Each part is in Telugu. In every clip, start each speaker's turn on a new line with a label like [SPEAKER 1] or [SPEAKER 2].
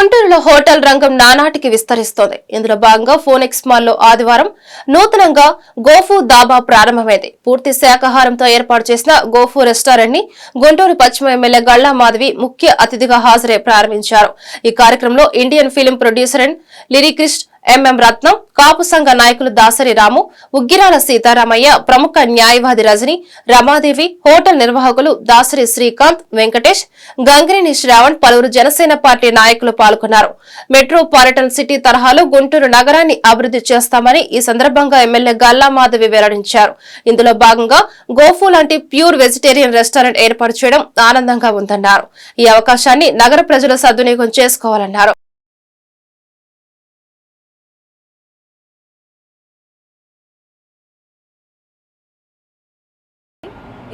[SPEAKER 1] గుంటూరులో హోటల్ రంగం నానాటికి విస్తరిస్తోంది. ఇందులో భాగంగా ఫోనెక్స్ మాల్లో ఆదివారం నూతనంగా గోఫు దాబా ప్రారంభమైంది. పూర్తి శాకాహారంతో ఏర్పాటు చేసిన గోఫు రెస్టారెంట్ని గుంటూరు పశ్చిమ ఎమ్మెల్యే గళ్ళా మాధవి ముఖ్య అతిథిగా హాజరై ప్రారంభించారు. ఈ కార్యక్రమంలో Indian film producer and lyricist MM Ratnam Kapu సంఘ నాయకులు దాసరి రాము ఉగ్గిరాల సీతారామయ్య ప్రముఖ న్యాయవాది రజని రమాదేవి హోటల్ నిర్వాహకులు దాసరి శ్రీకాంత్ వెంకటేష్ గంగిరేని శ్రావణ్ పలువురు జనసేన పార్టీ నాయకులు పాల్గొన్నారు. మెట్రోపాలిటన్ సిటీ తరహాలో గుంటూరు నగరాన్ని అభివృద్ధి చేస్తామని ఈ సందర్భంగా ఎమ్మెల్యే గల్లా మాధవి వెల్లడించారు. ఇందులో భాగంగా గోఫు లాంటి ప్యూర్ వెజిటేరియన్ రెస్టారెంట్ ఏర్పాటు చేయడం ఆనందంగా ఉందన్నారు. ఈ అవకాశాన్ని నగర ప్రజలు సద్వినియోగం చేసుకోవాలన్నారు.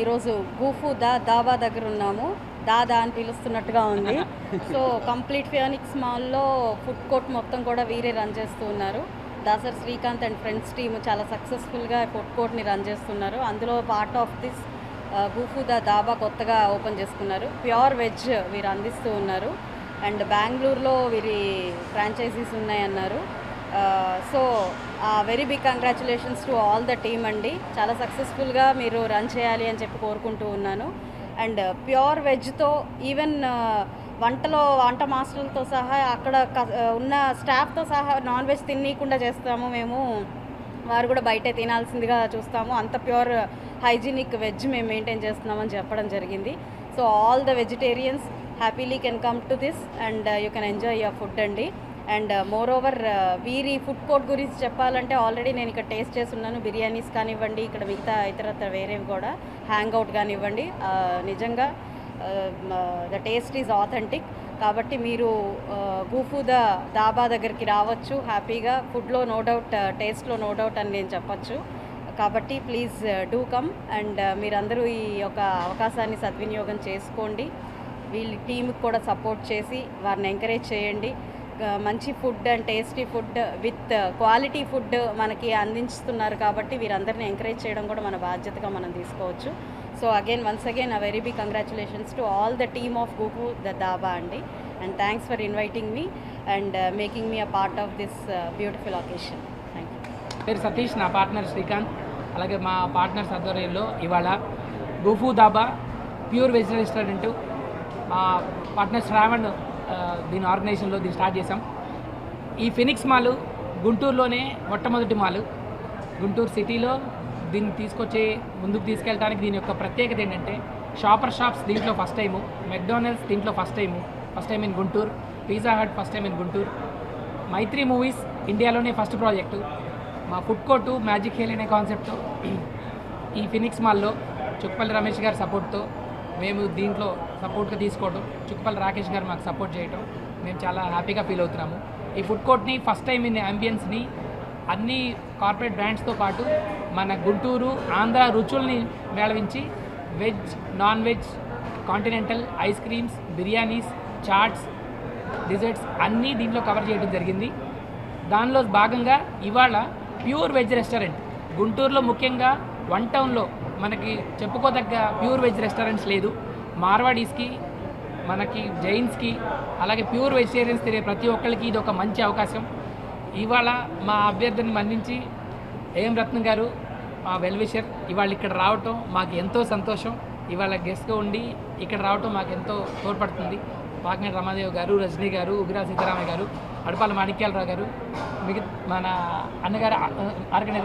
[SPEAKER 2] ఈరోజు గూఫు దా దాబా దగ్గర ఉన్నాము. దాదా అని పిలుస్తున్నట్టుగా ఉంది. సో కంప్లీట్ ఫియానిక్స్ మాల్లో ఫుడ్ కోర్ట్ మొత్తం కూడా వీరే రన్ చేస్తూ ఉన్నారు. Dasari Srikanth and friends team చాలా సక్సెస్ఫుల్గా ఫుడ్ కోర్ట్ని రన్ చేస్తున్నారు. అందులో part of this Gufu da dhaba కొత్తగా ఓపెన్ చేసుకున్నారు. ప్యూర్ వెజ్ వీరు అందిస్తూ ఉన్నారు. అండ్ బెంగళూరులో వీరి ఫ్రాంచైజీస్ ఉన్నాయన్నారు. So very big congratulations to all the team అండి. చాలా సక్సెస్ఫుల్గా మీరు రన్ చేయాలి అని చెప్పి కోరుకుంటూ ఉన్నాను. అండ్ ప్యూర్ వెజ్తో ఈవెన్ వంటలో వంట మాస్టర్లతో సహా అక్కడ uh, ఉన్న స్టాఫ్తో సహా నాన్ వెజ్ తినకుండా చేస్తాము. మేము వారు కూడా బయటే తినాల్సిందిగా చూస్తాము. అంత ప్యూర్ హైజీనిక్ వెజ్ మేము మెయింటైన్ చేస్తున్నామని చెప్పడం జరిగింది. So all the vegetarians happily can come to this and you can enjoy your food అండి. And uh, moreover uh, వీరి ఫుడ్ కోర్ట్ గురించి చెప్పాలంటే ఆల్రెడీ నేను ఇక్కడ టేస్ట్ చేస్తున్నాను. బిర్యానీస్ కానివ్వండి ఇక్కడ మిగతా ఇతరత్ర వేరేవి కూడా. హ్యాంగ్ అవుట్ కానివ్వండి uh, నిజంగా ద టేస్ట్ ఈజ్ ఆథెంటిక్ కాబట్టి మీరు గూఫూద ద దాబా దగ్గరికి రావచ్చు. హ్యాపీగా ఫుడ్లో నో డౌట్ టేస్ట్లో నో డౌట్ అని నేను చెప్పచ్చు. కాబట్టి ప్లీజ్ డూ కమ్ అండ్ మీరందరూ ఈ యొక్క అవకాశాన్ని సద్వినియోగం చేసుకోండి. వీళ్ళ టీంకి కూడా సపోర్ట్ చేసి వారిని ఎంకరేజ్ చేయండి. మంచి food and tasty food with quality food మనకి అందిస్తున్నారు కాబట్టి వీరందరిని ఎంకరేజ్ చేయడం కూడా మన బాధ్యతగా మనం తీసుకోవచ్చు. So again once again a very big congratulations to all the team of Gufu da dhaba అండి. And thanks for inviting me and making me a part of this beautiful occasion thank you
[SPEAKER 3] పేరు సతీష్ నా పార్ట్నర్ శ్రీకాంత్. అలాగే మా పార్ట్నర్స్ ఆధ్వర్యంలో ఇవాళ Gufu dhaba pure veg restaurant మా పార్ట్నర్ శ్రావణ్ దీని ఆర్గనైజేషన్లో దీన్ని స్టార్ట్ చేసాం ఈ ఫినిక్స్ మాల్ గుంటూరులోనే మొట్టమొదటి మాల్. గుంటూరు సిటీలో దీన్ని తీసుకొచ్చి ముందుకు తీసుకెళ్ళడానికి దీని యొక్క ప్రత్యేకత ఏంటంటే షాపర్ షాప్స్ దీంట్లో ఫస్ట్ టైము మెక్డానల్డ్స్ దీంట్లో first time first time in Guntur Pizza Hut first time in Guntur Mythri movies ఇండియాలోనే ఫస్ట్ ప్రాజెక్టు. మా ఫుడ్ కోర్టు మ్యాజిక్ హేల్ అనే కాన్సెప్ట్తో ఈ ఫినిక్స్ మాల్లో చుక్కపల్లి రమేష్ గారి సపోర్ట్తో మేము దీంట్లో సపోర్ట్గా తీసుకోవడం చుక్కపల్లి రాకేష్ గారు మాకు సపోర్ట్ చేయడం మేము చాలా హ్యాపీగా ఫీల్ అవుతున్నాము. ఈ ఫుడ్ కోర్ట్ని ఫస్ట్ టైం ఇన్ అంబియన్స్ని అన్ని కార్పొరేట్ బ్రాండ్స్తో పాటు మన గుంటూరు ఆంధ్ర రుచుల్ని మేళవించి veg non veg continental ice creams biryanis chaats desserts అన్నీ దీంట్లో కవర్ చేయడం జరిగింది. దానిలో భాగంగా ఇవాళ ప్యూర్ వెజ్ రెస్టారెంట్ గుంటూరులో ముఖ్యంగా వన్ టౌన్లో మనకి చెప్పుకోదగ్గ ప్యూర్ వెజ్ రెస్టారెంట్స్ లేదు. మార్వాడీస్కి మనకి జైన్స్కి అలాగే ప్యూర్ వెజిటేరియన్స్ తినే ప్రతి ఒక్కరికి ఇది ఒక మంచి అవకాశం. ఇవాళ మా అభ్యర్థిని మన్నించి ఏఎం రత్నం గారు మా వెల్విషర్ ఇవాళ ఇక్కడ రావటం మాకు ఎంతో సంతోషం. ఇవాళ గెస్ట్గా ఉండి ఇక్కడ రావటం మాకు ఎంతో తోడ్పడుతుంది. పాకినేని రమాదేవి గారు రజనీ గారు ఉగ్రా సీతారామయ్య గారు అడపాల మాణిక్యాలరావు గారు మిగతా మన అన్నగారు ఆర్గనైజర్